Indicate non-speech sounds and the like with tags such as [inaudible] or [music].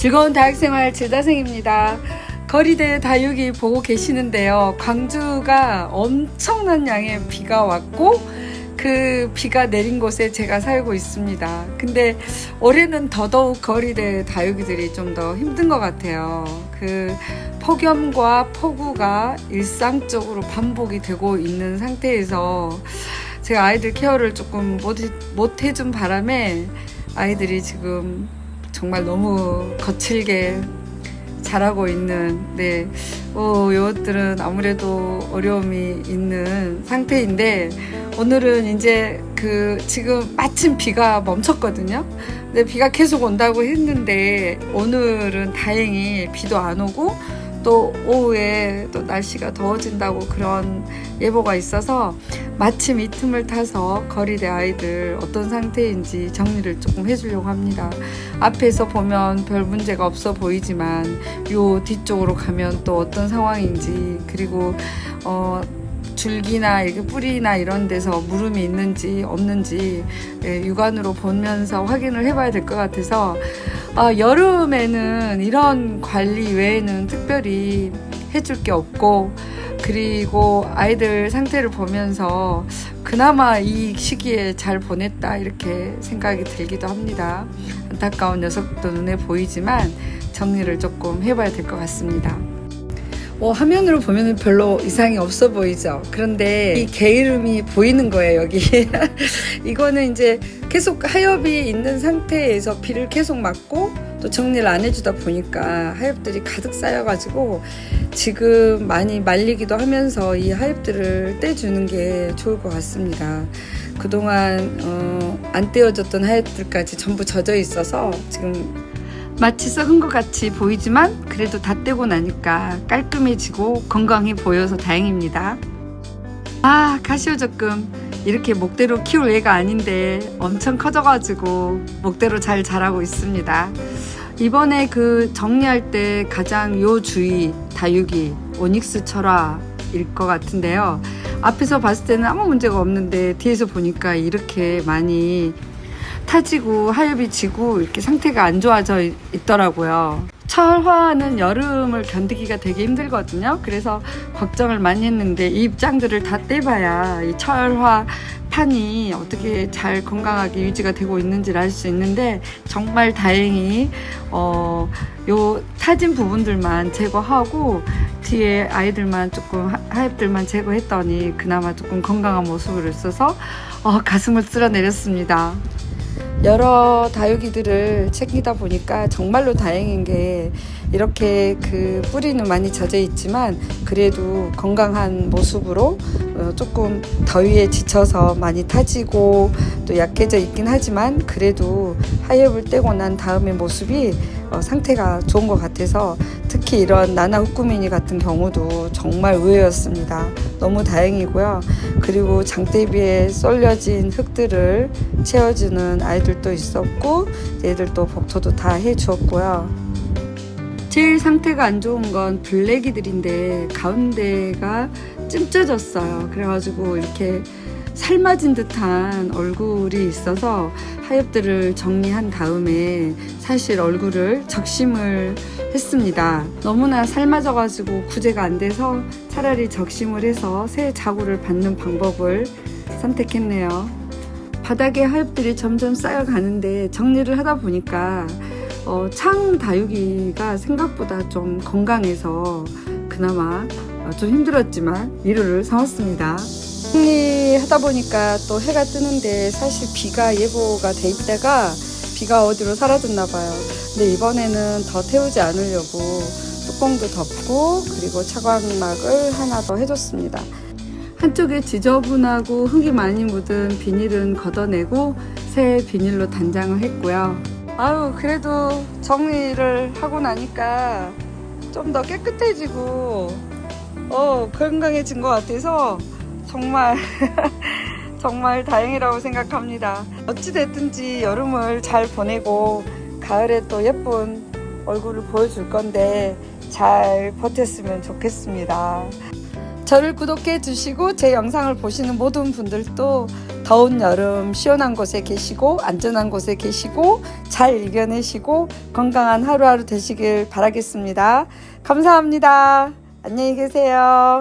즐거운 대학생활 질다생입니다. 거리대 다육이 보고 계시는데요. 광주가 엄청난 양의 비가 왔고 그 비가 내린 곳에 제가 살고 있습니다. 근데 올해는 더더욱 거리대 다육이들이 좀 더 힘든 것 같아요. 그 폭염과 폭우가 일상적으로 반복이 되고 있는 상태에서 제가 아이들 케어를 조금 못, 해- 못 해준 바람에 아이들이 지금 정말 너무 거칠게 자라고 있는 네, 어, 이것들은 아무래도 어려움이 있는 상태인데 오늘은 이제 그 지금 마침 비가 멈췄거든요. 근데 비가 계속 온다고 했는데 오늘은 다행히 비도 안 오고 또 오후에 또 날씨가 더워진다고 그런 예보가 있어서 마침 이 틈을 타서 거리대 아이들 어떤 상태인지 정리를 조금 해주려고 합니다. 앞에서 보면 별 문제가 없어 보이지만 요 뒤쪽으로 가면 또 어떤 상황인지 그리고 어 줄기나 이렇게 뿌리나 이런 데서 물음이 있는지 없는지 예, 육안으로 보면서 확인을 해봐야 될 것 같아서 아, 여름에는 이런 관리 외에는 특별히 해줄 게 없고 그리고 아이들 상태를 보면서 그나마 이 시기에 잘 보냈다 이렇게 생각이 들기도 합니다. 안타까운 녀석도 눈에 보이지만 정리를 조금 해봐야 될 것 같습니다. 어, 화면으로 보면 별로 이상이 없어 보이죠. 그런데 이 게으름이 보이는 거예요, 여기. [laughs] 이거는 이제 계속 하엽이 있는 상태에서 비를 계속 맞고 또 정리를 안 해주다 보니까 하엽들이 가득 쌓여가지고 지금 많이 말리기도 하면서 이 하엽들을 떼주는 게 좋을 것 같습니다. 그동안 어, 안 떼어졌던 하엽들까지 전부 젖어 있어서 지금 마치 썩은 것 같이 보이지만 그래도 다 떼고 나니까 깔끔해지고 건강해 보여서 다행입니다. 아 가시오 적금 이렇게 목대로 키울 애가 아닌데 엄청 커져가지고 목대로 잘 자라고 있습니다. 이번에 그 정리할 때 가장 요 주의 다육이 오닉스 철화일 것 같은데요. 앞에서 봤을 때는 아무 문제가 없는데 뒤에서 보니까 이렇게 많이 타지고 하엽이 지고 이렇게 상태가 안 좋아져 있- 있더라고요. 철화는 여름을 견디기가 되게 힘들거든요. 그래서 걱정을 많이 했는데 이 입장들을 다 떼봐야 이 철화 판이 어떻게 잘 건강하게 유지가 되고 있는지를 알 수 있는데 정말 다행히 어, 요 타진 부분들만 제거하고 뒤에 아이들만 조금 하- 하엽들만 제거했더니 그나마 조금 건강한 모습을 있어서 어, 가슴을 쓸어내렸습니다. 여러 다육이들을 챙기다 보니까 정말로 다행인 게 이렇게 그 뿌리는 많이 젖어 있지만 그래도 건강한 모습으로 어, 조금 더위에 지쳐서 많이 타지고 또 약해져 있긴 하지만 그래도 하엽을 떼고 난 다음의 모습이 어, 상태가 좋은 것 같아서 특히 이런 나나 후쿠미니 같은 경우도 정말 의외였습니다. 너무 다행이고요. 그리고 장대비에 쏠려진 흙들을 채워주는 아이들도 있었고 얘들도 복토도 다 해주었고요. 제일 상태가 안 좋은 건 블랙이들인데 가운데가 찜쪄졌어요. 그래가지고 이렇게 삶아진 듯한 얼굴이 있어서 하엽들을 정리한 다음에 사실 얼굴을 적심을 했습니다. 너무나 삶아져가지고 구제가 안 돼서 차라리 적심을 해서 새 자구를 받는 방법을 선택했네요. 바닥에 하엽들이 점점 쌓여가는데 정리를 하다 보니까 어, 창 다육이가 생각보다 좀 건강해서 그나마 어, 좀 힘들었지만 위로를 삼았습니다. 정리하다 보니까 또 해가 뜨는데 사실 비가 예보가 돼 있다가 비가 어디로 사라졌나 봐요. 근데 이번에는 더 태우지 않으려고 뚜껑도 덮고 그리고 차광막을 하나 더 해줬습니다. 한쪽에 지저분하고 흙이 많이 묻은 비닐은 걷어내고 새 비닐로 단장을 했고요. 아유 그래도 정리를 하고 나니까 좀 더 깨끗해지고 어 건강해진 것 같아서 정말 [laughs] 정말 다행이라고 생각합니다. 어찌 됐든지 여름을 잘 보내고 가을에 또 예쁜 얼굴을 보여줄 건데 잘 버텼으면 좋겠습니다. 저를 구독해 주시고 제 영상을 보시는 모든 분들도 더 더운 여름 시원한 곳에 계시고 안전한 곳에 계시고 잘 이겨내시고 건강한 하루하루 되시길 바라겠습니다. 감사합니다. 안녕히 계세요.